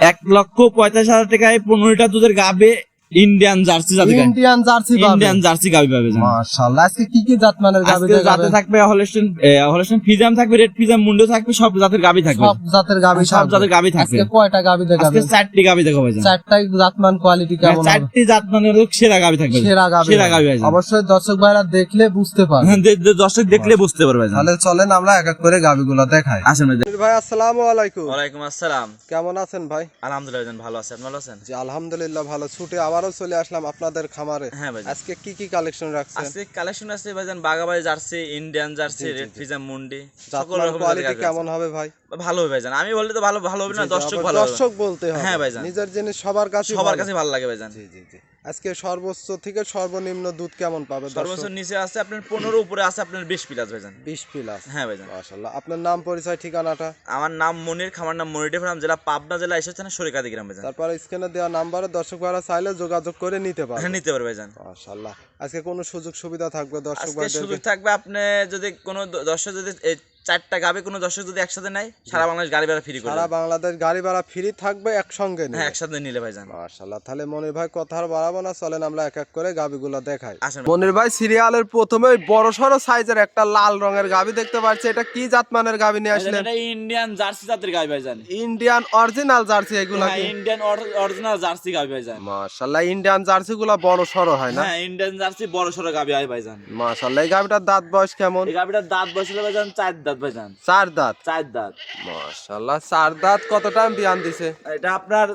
এক লক্ষ পঁয়তাল্লিশ হাজার টাকায় পনেরোটা দুধের গাবে ইন্ডিয়ান জার্সি জাতি ইন্ডিয়ান জার্সি ইন্ডিয়ান জার্সি গাবি পাবে মাশাআল্লাহ। আজকে কি কি জাত মানের গাবি আজকে জাতে থাকবে হলস্টেন হলস্টেন ফিজাম থাকবে রেড ফিজাম মুন্ডো থাকবে সব জাতের গাবি থাকবে। সব জাতের গাবি সব জাতের গাবি থাকবে। আজকে কয়টা গাবি আজকে চারটি গাবি দেখাবো ভাইজান চারটাই জাতমান কোয়ালিটি হ্যাঁ, কেমন হবে? চারটি জাত মানে সেরা গাবি থাকবে সেরা গাবি সেরা গাবি অবশ্যই দর্শক ভাইরা দেখলে বুঝতে পারবে। হ্যাঁ, দর্শক দেখলে বুঝতে পারবে তাহলে চলেন আমরা এক এক করে গাবিগুলো দেখাই। আসেন ভাই। আসসালামু আলাইকুম। ওয়ালাইকুম আসসালাম। কেমন আছেন ভাই? আলহামদুলিল্লাহ ভালো আছেন ভালো আছেন। জি আলহামদুলিল্লাহ ভালো। ছুটে আবারও চলে আসলাম আপনাদের খামারে। হ্যাঁ আজকে কি কি কালেকশন রাখছেন? আজকে কালেকশন আছে ভাইজান বাগাবাই জার্সি ইন্ডিয়ান জার্সি রেড ফিজাম মুন্ডি সকল রকম কোয়ালিটি কেমন হবে ভাই? ভালো হবে ভাইজান। আমি বললে তো ভালো ভালো হবে না দর্শক ভালো দর্শক বলতে হবে। হ্যাঁ ভাইজান। নিজের জিনিস সবার কাছে সবার কাছে ভালো লাগে ভাইজান। জি জি জি। আজকে সর্বোচ্চ থেকে সর্বনিম্ন দুধ কেমন পাবে সর্বোচ্চ নিচে আছে আপনার পনেরো উপরে আছে আপনার বিশ প্লাস ভাইজান। বিশ প্লাস। হ্যাঁ ভাইজান। মাশাআল্লাহ। আপনার নাম পরিচয় ঠিকানাটা? আমার নাম মনির খামার নাম মনির ফার্ম জেলা পাবনা জেলা এসেছে না সরিকাদি গ্রাম ভাইজান। তারপরে স্ক্রিনে দেওয়া নাম্বারে দর্শক ভাইরা চাইলে যোগাযোগ করে নিতে হ্যাঁ নিতে পারবে ভাইজান। মাশাআল্লাহ। আজকে কোনো সুযোগ সুবিধা থাকবে দর্শক ভাইদের সুযোগ থাকবে আপনি যদি কোনো দর্শক যদি চারটা গাবে কোনো দর্শক যদি একসাথে নেয় সারা বাংলাদেশ গাড়ি ভাড়া ফ্রি করে সারা বাংলাদেশ গাড়ি ভাড়া ফ্রি থাকবে একসঙ্গে হ্যাঁ একসাথে নিলে ভাইজান। মাশাআল্লাহ তাহলে মনির ভাই কথা আর বাড়াবো না চলেন আমরা এক এক করে গাবিগুলো দেখাই। মনির ভাই সিরিয়ালের প্রথমে বড় সড়ো সাইজের একটা লাল রঙের গাবি দেখতে পাচ্ছি। এটা কি জাতমানের গাবি নিয়ে আসলেন? এটা ইন্ডিয়ান জার্সি জাতের গাবি ভাইজান। ইন্ডিয়ান অরিজিনাল জার্সি এগুলা হ্যাঁ কি? ইন্ডিয়ান অরিজিনাল জার্সি গাবি ভাইজান। মাশাআল্লাহ ইন্ডিয়ান জার্সি গুলা বড় সড়ো হয় না? হ্যাঁ ইন্ডিয়ান জার্সি বড় সড়ো গাবি হয় ভাইজান। মাশাআল্লাহ এই গাবিটার দাঁত বয়স কেমন? এই গাবিটার দাঁত বসলে ভাইজান চার দাঁত ভাইজান। চার দাঁত চার দাঁত মাশাআল্লাহ চার দাঁত কত টাইম বিয়ান দিছে? এটা আপনার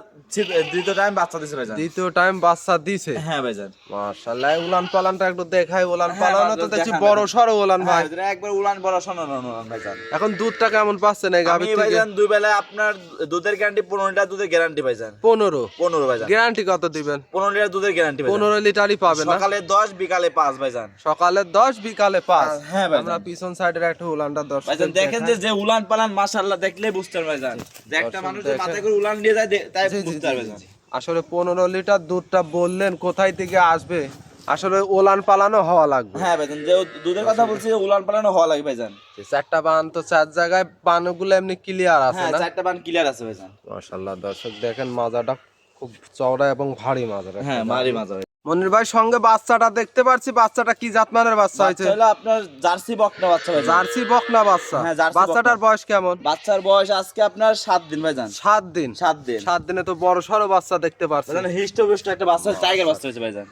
দ্বিতীয় টাইম বাচ্চা দিছে ভাইজান। দ্বিতীয় টাইম বাচ্চা দিছে? হ্যাঁ ভাইজান। মাশাআল্লাহ উলান পালানটা একটু দেখাই উলান হ্যাঁ, পালানো তো দেখছি বড়। সড়ো উলান ভাই। হ্যাঁ, একবার উলান বড় না ভাইজান। এখন দুধটা কেমন আমি গাবির থেকে? ভাইজান দুই বেলায় আপনার দুধের গ্যারান্টি পনেরো লিটার দুধের গ্যারান্টি ভাইজান। পনেরো? পনেরো ভাইজান। গ্যারান্টি কত দিবেন? পনেরো লিটার দুধের গ্যারান্টি পনেরো লিটারই পাবে না? সকালে দশ বিকালে পাঁচ ভাইজান। সকালে দশ বিকালে পাঁচ। হ্যাঁ ভাইজান। আমরা পিছন সাইডের একটা উলানটা ভাইজান দেখেন যে যে উলান পালান মাশাআল্লাহ দেখলে বুঝতে পারবেন ভাইজান যে একটা মানুষ মাথায় করে উলান নিয়ে যায় তাই বুঝতে পারবে ভাইজান আসলে পনেরো লিটার দুধটা বললেন কোথায় থেকে আসবে? আসলে ওলান পালানো হওয়া লাগবে। হ্যাঁ ভাইজান যে দুধের কথা বলছি উলান পালানো হওয়া লাগে ভাইজান চারটা বান তো চার জায়গায় বানগুলো এমনি ক্লিয়ার আছে হ্যাঁ না? চারটা বান ক্লিয়ার আছে ভাইজান মাশাল্লাহ দর্শক দেখেন মাজাটা খুব চওড়া এবং ভারী মাজার হ্যাঁ ভারী মাজা ভাই মনির ভাই সঙ্গে বাচ্চাটা দেখতে পাচ্ছি বাচ্চাটা কি জাতমানের বাচ্চা হয়েছে? হলো আপনার জার্সি বকনা বাচ্চা হয়েছে। জার্সি বকনা বাচ্চা। হ্যাঁ, বাচ্চাটার বয়স কেমন? বাচ্চার বয়স আজকে আপনার সাত দিন ভাইজান সাত দিন? সাত দিন। সাত দিনে তো বড় সরো বাচ্চা দেখতে পাচ্ছেন ভাইজান হিষ্ট একটা বাচ্চা টাইগার বাচ্চা হয়েছে ভাইজান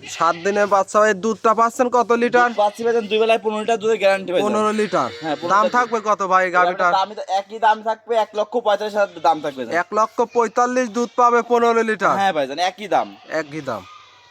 সাত দিনে বাচ্চা হয়ে দুধটা পাচ্ছেন কত লিটার? বাচ্চা পাচ্ছেন দুই বেলায় পনেরো লিটার দুধের গ্যারান্টি পনেরো লিটার। হ্যাঁ, দাম থাকবে কত ভাই গাড়িটা আমি দামি তো একই দাম থাকবে এক লক্ষ পঁয়তাল্লিশ হাজার দাম থাকবে এক লক্ষ পঁয়তাল্লিশ দুধ পাবে পনেরো লিটার। হ্যাঁ ভাইজান একই দাম। একই দাম।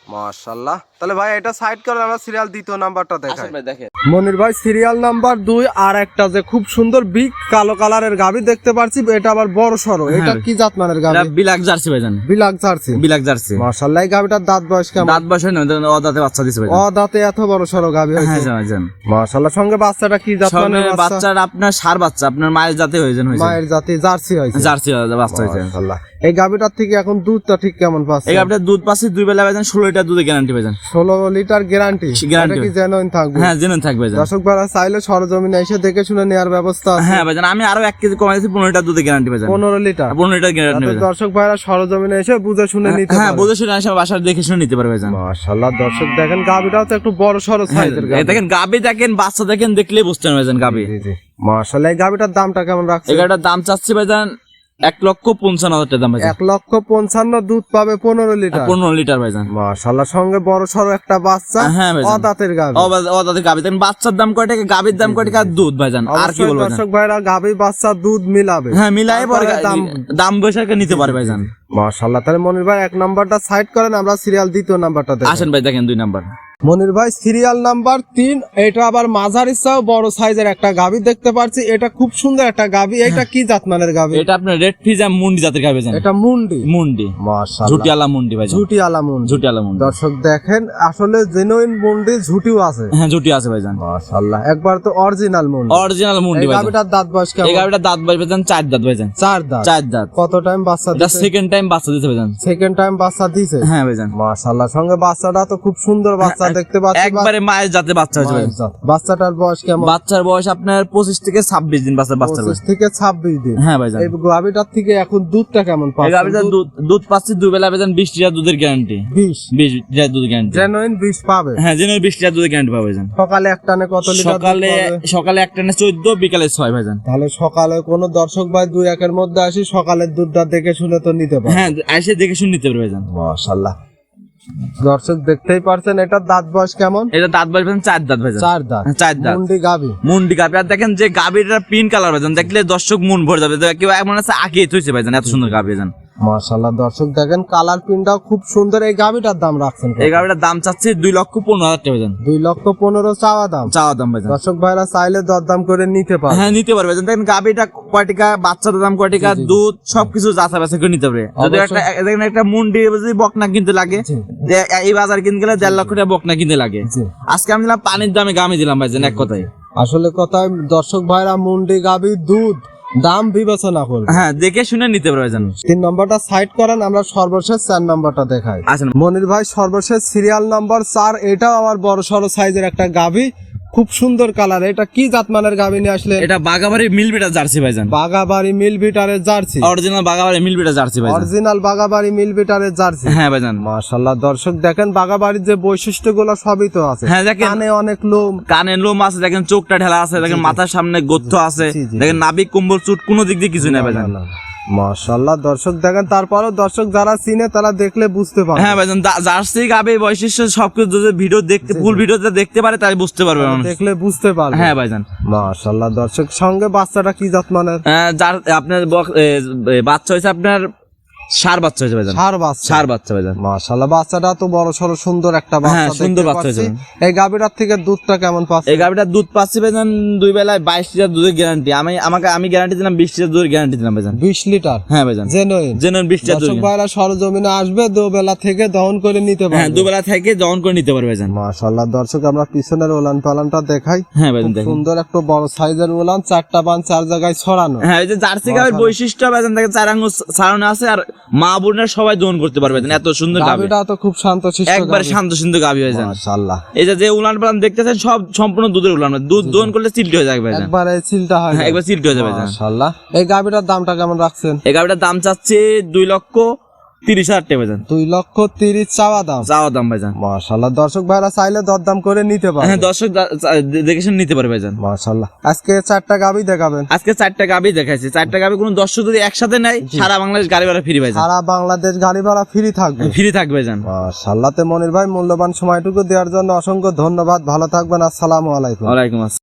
মাশাল্লাহ। তাহলে ভাই এটা সাইড করে আমরা সিরিয়াল দ্বিতীয় নাম্বারটা দেখাই। ভাই দেখেন। মনির ভাই সিরিয়াল নাম্বার দুই আর একটা যে খুব সুন্দর বিগ কালো কালারের গাবি দেখতে পাচ্ছি এটা আবার বড় সড়ো। এটা কি জাতমানের গাবি? বিলাক জার্সি ভাইজান বিলাক জার্সি বিলাক জার্সি মাশাল্লাহ এই গাবিটার দাঁত বয়স কেমন? দাঁত বসে না অদাতে বাচ্চা দিছে ও দাঁতে এত বড় সড়ো গাবি হ্যাঁ হয়েছে ভাইজান মাশাল্লাহ সঙ্গে বাচ্চাটা কি জাতমানের বাচ্চা? বাচ্চার আপনার সার বাচ্চা আপনার মায়ের জাতে হয়েছেন হয়েছে মায়ের জাতি জার্সি হয়েছে। জার্সি বাচ্চা হয়েছে। মাশাল্লাহ এই গাবিটার থেকে এখন দুধটা ঠিক কেমন পাচ্ছে? এই আপনার দুধ পাচ্ছে দুই বেলা ভাইজান ষোলো লিটার দুধে গ্যারান্টি ভাইজান ষোলো লিটার গ্যারান্টি। কি জেনুইন থাকবে? হ্যাঁ জেনে থাকবে দর্শক ভাড়া চাইলে সরজমিনে এসে দেখে শুনে নেওয়ার ব্যবস্থা হ্যাঁ ভাইজান আমি আরও এক কেজি কমাই দিচ্ছি পনেরো লিটার দুধের গ্যারান্টি ভাইজান। পনেরো লিটার। পনেরো লিটার গ্যারান্টি দর্শক ভাইরা সরজমিনে এসে বুঝে শুনে নিতে হ্যাঁ বুঝে শুনে আসে বাসার দেখে শুনে নিতে পারবে ভাইজান। মাশাআল্লাহ দর্শক দেখেন গাবিটাও তো একটু বড় হ্যাঁ, সাইজের গাবি দেখেন গাবি দেখেন বাচ্চা দেখেন দেখলেই বুঝতে পারবেন ভাইজান গাবি মাশাআল্লাহ এই গাবিটার দামটা কেমন রাখছে এগারোটার দাম চাচ্ছি ভাইজান এক লক্ষ পঞ্চান্ন হাজার টাকা দাম এক লক্ষ পঞ্চান্ন দুধ পাবে পনেরো লিটার। পনেরো লিটার ভাইজান মাশাআল্লাহ সঙ্গে বড় সড়ো একটা বাচ্চা হ্যাঁ। অদাঁতের গাবি ও গাবি দেখেন বাচ্চার দাম কয় টাকা? গাবির দাম কয় টাকা? দুধ ভাইজান আর কি বলব দর্শক ভাইরা গাবি বাচ্চা দুধ মিলাবে। হ্যাঁ মিলাই পরে দাম দাম বৈশাখে নিতে পারে ভাইজান মাশাআল্লাহ তাহলে মনির ভাই এক নাম্বারটা সাইড করেন আমরা সিরিয়াল দ্বিতীয় নাম্বারটা আসেন ভাই দেখেন দুই নাম্বার। মনির ভাই সিরিয়াল নাম্বার তিন। এটা আবার মাঝারি চাও বড় সাইজের একটা গাবি দেখতে পাচ্ছি এটা খুব সুন্দর একটা গাবি এটা কি জাতমানের গাবি এটা আপনার রেড ফিজা মুন্ডি জাতের গাবি ভাইজান এটা মুন্ডি। মুন্ডি। মাশাআল্লাহ। ঝুটিয়ালা মুন্ডি ভাইজান ঝুটি আলা মুন্ডি। ঝুটিয়ালা মুন্ডি। দর্শক দেখেন আসলে জেনুইন মুন্ডি ঝুটিও আছে। হ্যাঁ ঝুটি আছে ভাইজান মাশাআল্লাহ। একবার তো অরিজিনাল মুন্ডি। অরিজিনাল মুন্ডি এই ভাইজান গাবিটার দাঁত বয়স এই কেমন গাবিটা দাঁত ভাই ভাইজান চার দাঁত ভাইজান চার দাঁত। চার দাঁত। কত টাইম বাচ্চা দিছে? সেকেন্ড টাইম বাচ্চা দিতে ভাইজান সেকেন্ড টাইম বাচ্চা দিছে? হ্যাঁ ভাইজান মাশাআল্লাহ সঙ্গে বাচ্চাটা তো খুব সুন্দর বাচ্চা দেখতে পাচ্ছি একবারে মায়ের জাতে বাচ্চা হয়েছে। বাচ্চাটার বয়স কেমন? বাচ্চার বয়স আপনার পঁচিশ থেকে ছাব্বিশ দিন বাচ্চার বাচ্চার বয়স থেকে ছাব্বিশ দিন। হ্যাঁ ভাই এই গাভিটার থেকে এখন দুধটা কেমন এই দুধ দুধ পাচ্ছি দুই বেলা লিটার দুধের গ্যারান্টি বিশ? বিশ লিটার দুধ গ্যারান্টি জেনুইন বিশ পাবে? হ্যাঁ যেন বিশ লিটার দুধের গ্যারান্টি পাবে ভাইজান। সকালে এক টানে কত লিটার সকালে? সকালে একটা না চোদ্দ বিকালে ছয় ভাইজান। তাহলে সকালে কোনো দর্শক ভাই দুই একের মধ্যে আসি সকালের দুধটা দেখে শুনে তো নিতে পারে হ্যাঁ এসে দেখে শুনে নিতে পারবে ভাইজান। মাশাল্লাহ দর্শক দেখতেই পারছেন এটা দাঁত বয়স কেমন? এটা দাঁত বয়স চার দাঁত চার দাঁত। হ্যাঁ, চার দাঁত। মুন্ডি গাবি। মুন্ডি গাবি। আর দেখেন যে গাবিটা পিঙ্ক কালার ভাইজান দেখলে দর্শক মন ভরে যাবে। কেউ এমন আছে আগে থইছে ভাইজান এত সুন্দর গাবি ভাইজান। মাশাল্লাহ দর্শক দেখেন কালার প্রিন্টটাও খুব সুন্দর। এই গাভিটার দাম রাখছেন এই গাবিটার দাম চাচ্ছে দুই লক্ষ পনেরো হাজার টাকা ভাইজান। দুই লক্ষ পনেরো চাওয়া দাম। চাওয়া দাম ভাইজান। দর্শক ভাইরা চাইলে দরদাম করে নিতে পারে হ্যাঁ নিতে পারবে। দেখেন গাবিটা কয় টাকা বাচ্চার দাম কয় টাকা দুধ সবকিছু যাচা বাছা করে নিতে পারবে। যদি একটা দেখেন একটা মুন্ডি যদি বকনা কিনতে লাগে এই বাজার কিনতে গেলে দেড় লক্ষ টাকা বকনা কিনতে লাগে। আজকে আমি দিলাম পানির দামে গামে দিলাম ভাইজান এক কথায়। আসলে কথায় দর্শক ভাইরা মুন্ডি গাভি দুধ দাম বিবেচনা করবে। হ্যাঁ দেখে শুনে নিতে পারবে ভাইজান তিন নম্বরটা সাইড করেন আমরা সর্বশেষ চার নম্বরটা দেখাই। আচ্ছা। মনির ভাই সর্বশেষ সিরিয়াল নম্বর চার এটাও আমার বড় সড়ো সাইজের একটা গাভি। খুব সুন্দর কালার এটা কি জাতমানের গাভি নিয়ে আসলে? এটা বাগাবাড়ি মিলবিটা জার্সি ভাইজান। বাগাবাড়ি মিল বিটারের জার্সি। অরিজিনাল বাগাবাড়ি মিলবিটা জার্সি ভাইজান। অরিজিনাল বাগাবাড়ি মিল বিটারের জার্সি। হ্যাঁ ভাইজান। মাশাল্লাহ দর্শক দেখেন বাগাবাড়ির যে বৈশিষ্ট্যগুলো সবই তো আছে। হ্যাঁ, দেখেন। কানে অনেক লোম। কানে লোম আছে দেখেন চোখটা ঢেলা আছে দেখেন মাথার সামনে গোত্থ আছে দেখেন নাবিক কম্বল চুট কোনো দিক দিয়ে কিছু নেই ভাইজান। মাশাল্লাহ দর্শক দেখেন তারপরও দর্শক যারা চিনে তারা দেখলে বুঝতে পারে হ্যাঁ ভাইজান জার্সি গাবে বৈশিষ্ট্য সবকিছু যদি ভিডিও দেখতে ফুল ভিডিওতে দেখতে পারে তাই বুঝতে পারবে মানুষ। দেখলে বুঝতে পারবে। হ্যাঁ ভাইজান। মাশাল্লাহ দর্শক সঙ্গে বাচ্চাটা কি জাতমানের আহ, যার আপনার বক- এ, এ, বাচ্চা হয়েছে আপনার সার বাচ্চা হয়েছে ভাইজান। সার বাচ্চা। সার বাচ্চা ভাইজান। মাশাল্লাহ বাচ্চাটা তো বড় সড়ো সুন্দর একটা বাচ্চা হ্যাঁ, সুন্দর বাচ্চা। হয়েছে। এই গাভীটার থেকে দুধটা কেমন পাচ্ছে? এই গাভিটার দুধ পাচ্ছি ভাইজান দুই বেলায় বাইশ লিটার দুধের গ্যারান্টি আমি আমাকে আমি গ্যারান্টি দিলাম বিশ লিটার দুধের গ্যারান্টি দিলাম ভাইজান। বিশ লিটার? হ্যাঁ ভাইজান। জেনুইন যেন বিশ লিটার দুধ ভাইরা সরজমিনে আসবে দুবেলা থেকে দহন করে নিতে হ্যাঁ পারবে। দুবেলা থেকে দহন করে নিতে পারবে ভাইজান। মাশাল্লাহ দর্শক আমরা পিছনের ওলান পালানটা দেখাই। হ্যাঁ ভাইজান সুন্দর একটা বড় সাইজের ওলান চারটা পান চার জায়গায় ছড়ানো। হ্যাঁ এই যে জার্সি গাভীর বৈশিষ্ট্য ভাইজান দেখেন চার আঙ্গুল ছাড়ানো আছে আর মা বোনরা সবাই দোন করতে পারবে এত সুন্দর গাভী। গাভীটা তো খুব শান্ত একবার শান্ত সুন্দর গাভী যায়। মাশাআল্লাহ। এই যে যে উলান পালান দেখতেছেন সব সম্পূর্ণ দুধের উলান। দুধ দোন করলে চিলটি হয়ে যাবে ভাইজান একবার সিলটা হয় হ্যাঁ একবার চিলটি হয়ে যাবে মাশাআল্লাহ। এই গাভীটার দামটা কেমন রাখছেন? এই গাভীটার দাম চাচ্ছে দুই লক্ষ তিরিশ হাজার টাকা ভাইজান দুই লক্ষ তিরিশ চাওয়া দাম। চাওয়া দাম ভাইজান মাশাল্লাহ দর্শক ভাইরা চাইলে দরদাম করে নিতে হ্যাঁ পারে দর্শক দেখে শুনে নিতে পারবে ভাইজান মাশাল্লাহ আজকে চারটা গাভী দেখাবেন। আজকে চারটা গাভী দেখাইছি। চারটা গাভী কোনো দর্শক যদি একসাথে নেয় সারা বাংলাদেশ গাড়ি ভাড়া ফ্রি ভাইজান সারা বাংলাদেশ গাড়ি ভাড়া ফ্রি থাকবে। ফ্রি থাকবে ভাইজান মাশাল্লাহ তে মনির ভাই মূল্যবান সময়টুকু দেওয়ার জন্য অসংখ্য ধন্যবাদ। ভালো থাকবেন আসসালামু আলাইকুম। ওয়ালাইকুম আসসালাম।